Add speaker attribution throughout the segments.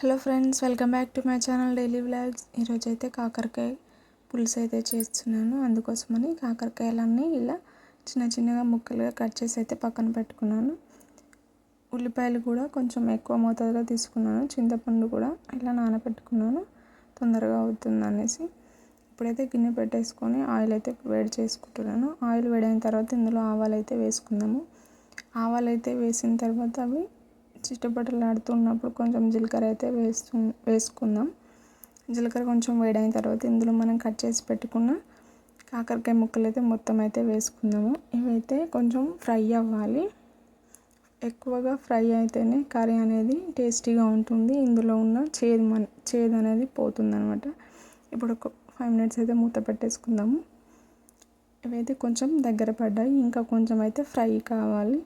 Speaker 1: Hello friends welcome back to my channel daily vlogs. ఈరోజు అయితే కాకరకాయ పులుసు అయితే చేస్తున్నాను. అందుకోసమని కాకరకాయలన్నీ ఇలా చిన్న చిన్నగా ముక్కలుగా కట్ చేసి అయితే పక్కన పెట్టుకున్నాను. ఉల్లిపాయలు కూడా కొంచెం ఎక్కువ మోతాదులో తీసుకున్నాను. చింతపండు కూడా ఇలా నానబెట్టుకున్నాను తొందరగా అవుతుంది అనేసి ఇప్పుడైతే గిన్నె పెట్టేసుకొని ఆయిల్ అయితే వేడి చేసుకుంటున్నాను. ఆయిల్ వేడైన తర్వాత ఇందులో ఆవాలు అయితే వేసుకుందాము. ఆవాలు అయితే వేసిన తర్వాత అవి చిట్టపట్టలాడుతున్నప్పుడు కొంచెం జీలకర్ర అయితే వేస్తు వేసుకుందాం. జీలకర్ర కొంచెం వేడైన తర్వాత ఇందులో మనం కట్ చేసి పెట్టుకున్న కాకరకాయ ముక్కలు అయితే మొత్తం అయితే వేసుకుందాము. ఇవైతే కొంచెం ఫ్రై అవ్వాలి. ఎక్కువగా ఫ్రై అయితేనే కర్రీ అనేది టేస్టీగా ఉంటుంది. ఇందులో ఉన్న చేదు మన చేదు అనేది పోతుందనమాట ఇప్పుడు ఒక ఫైవ్ మినిట్స్ అయితే మూత పెట్టేసుకుందాము. ఇవైతే కొంచెం దగ్గర పడ్డాయి. ఇంకా కొంచెం అయితే ఫ్రై కావాలి.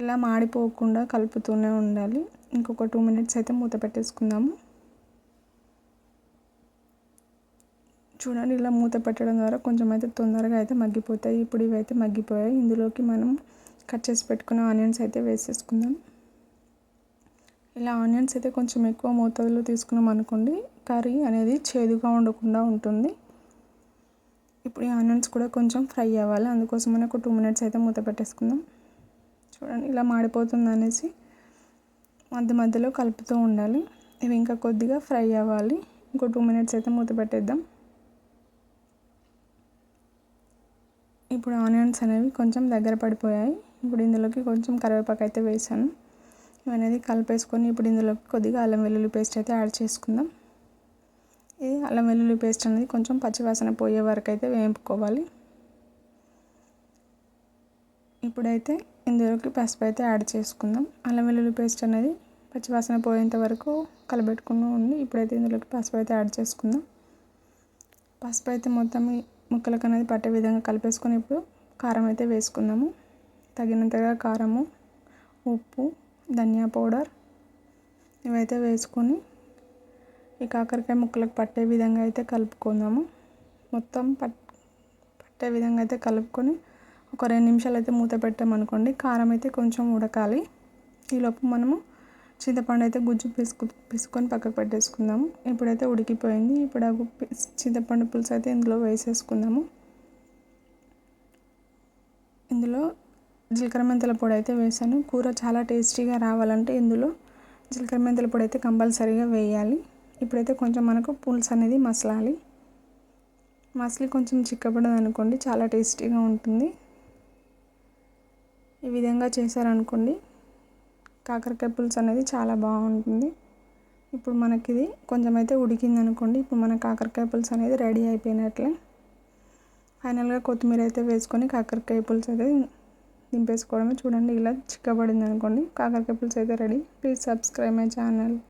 Speaker 1: ఇలా మాడిపోకుండా కలుపుతూనే ఉండాలి. ఇంకొక టూ మినిట్స్ అయితే మూత పెట్టేసుకుందాము. చూడండి ఇలా మూత పెట్టడం ద్వారా కొంచెం అయితే తొందరగా అయితే మగ్గిపోతాయి. ఇప్పుడు ఇవి అయితే మగ్గిపోయాయి. ఇందులోకి మనం కట్ చేసి పెట్టుకున్న ఆనియన్స్ అయితే వేసేసుకుందాం. ఇలా ఆనియన్స్ అయితే కొంచెం ఎక్కువ మోతాదులో తీసుకున్నాం అనుకోండి కర్రీ అనేది చేదుగా ఉండకుండా ఉంటుంది. ఇప్పుడు ఈ ఆనియన్స్ కూడా కొంచెం ఫ్రై అవ్వాలి. అందుకోసమని ఒక టూ మినిట్స్ అయితే మూత పెట్టేసుకుందాం. చూడండి ఇలా మాడిపోతుంది అనేసి మధ్య మధ్యలో కలుపుతూ ఉండాలి. ఇవి ఇంకా కొద్దిగా ఫ్రై అవ్వాలి. ఇంకో టూ మినిట్స్ అయితే మూత పెట్టేద్దాం. ఇప్పుడు ఆనియన్స్ అనేవి కొంచెం దగ్గర పడిపోయాయి. ఇప్పుడు ఇందులోకి కొంచెం కరివేపాకు అయితే వేసాను. ఇవనేది కలిపేసుకొని ఇప్పుడు ఇందులోకి కొద్దిగా అల్లం వెల్లుల్లి పేస్ట్ అయితే యాడ్ చేసుకుందాం. ఇది అల్లం వెల్లుల్లి పేస్ట్ అనేది కొంచెం పచ్చివాసన పోయే వరకు అయితే వేపుకోవాలి. ఇప్పుడైతే ఇందులోకి పసుపు అయితే యాడ్ చేసుకుందాం. అల్లం వెల్లుల్లి పేస్ట్ అనేది పచ్చివాసన పోయేంత వరకు కలబెట్టుకుని ఉంది ఇప్పుడైతే ఇందులోకి పసుపు అయితే యాడ్ చేసుకుందాం. పసుపు అయితే మొత్తం ముక్కలకు అనేది పట్టే విధంగా కలిపేసుకొని ఇప్పుడు కారం అయితే వేసుకుందాము. తగినంతగా కారము ఉప్పు ధనియా పౌడర్ ఇవైతే వేసుకొని ఈ కాకరకాయ ముక్కలకు పట్టే విధంగా అయితే కలుపుకుందాము. మొత్తం పట్ పట్టే విధంగా అయితే కలుపుకొని ఒక రెండు నిమిషాలు అయితే మూత పెట్టామనుకోండి కారం అయితే కొంచెం ఉడకాలి. ఈలోపు మనము చింతపండు అయితే గుజ్జు పిసుకు పిసుకొని పక్కకు పెట్టేసుకుందాము. ఇప్పుడైతే ఉడికిపోయింది. ఇప్పుడు ఆ చింతపండు పులుసు అయితే ఇందులో వేసేసుకుందాము. ఇందులో జీలకర్ర మెంతుల పొడి అయితే వేసాను. కూర చాలా టేస్టీగా రావాలంటే ఇందులో జీలకర్ర మెంతుల పొడి అయితే కంపల్సరీగా వేయాలి. ఇప్పుడైతే కొంచెం మనకు పులుసు అనేది మసలాలి. మసలి కొంచెం చిక్కబడదు అనుకోండి చాలా టేస్టీగా ఉంటుంది. ఈ విధంగా చేశారనుకోండి కాకరకాయ పులుసు అనేది చాలా బాగుంటుంది. ఇప్పుడు మనకి ఇది కొంచెం అయితే ఉడికింది అనుకోండి ఇప్పుడు మన కాకరకాయ పులుసు అనేది రెడీ అయిపోయినట్లే. ఫైనల్గా కొత్తిమీర అయితే వేసుకొని కాకరకాయ పులుసు అయితే దింపేసుకోవడమే. చూడండి ఇలా చిక్కబడింది అనుకోండి కాకరకాయ పులుసు అయితే ready. Please subscribe my channel.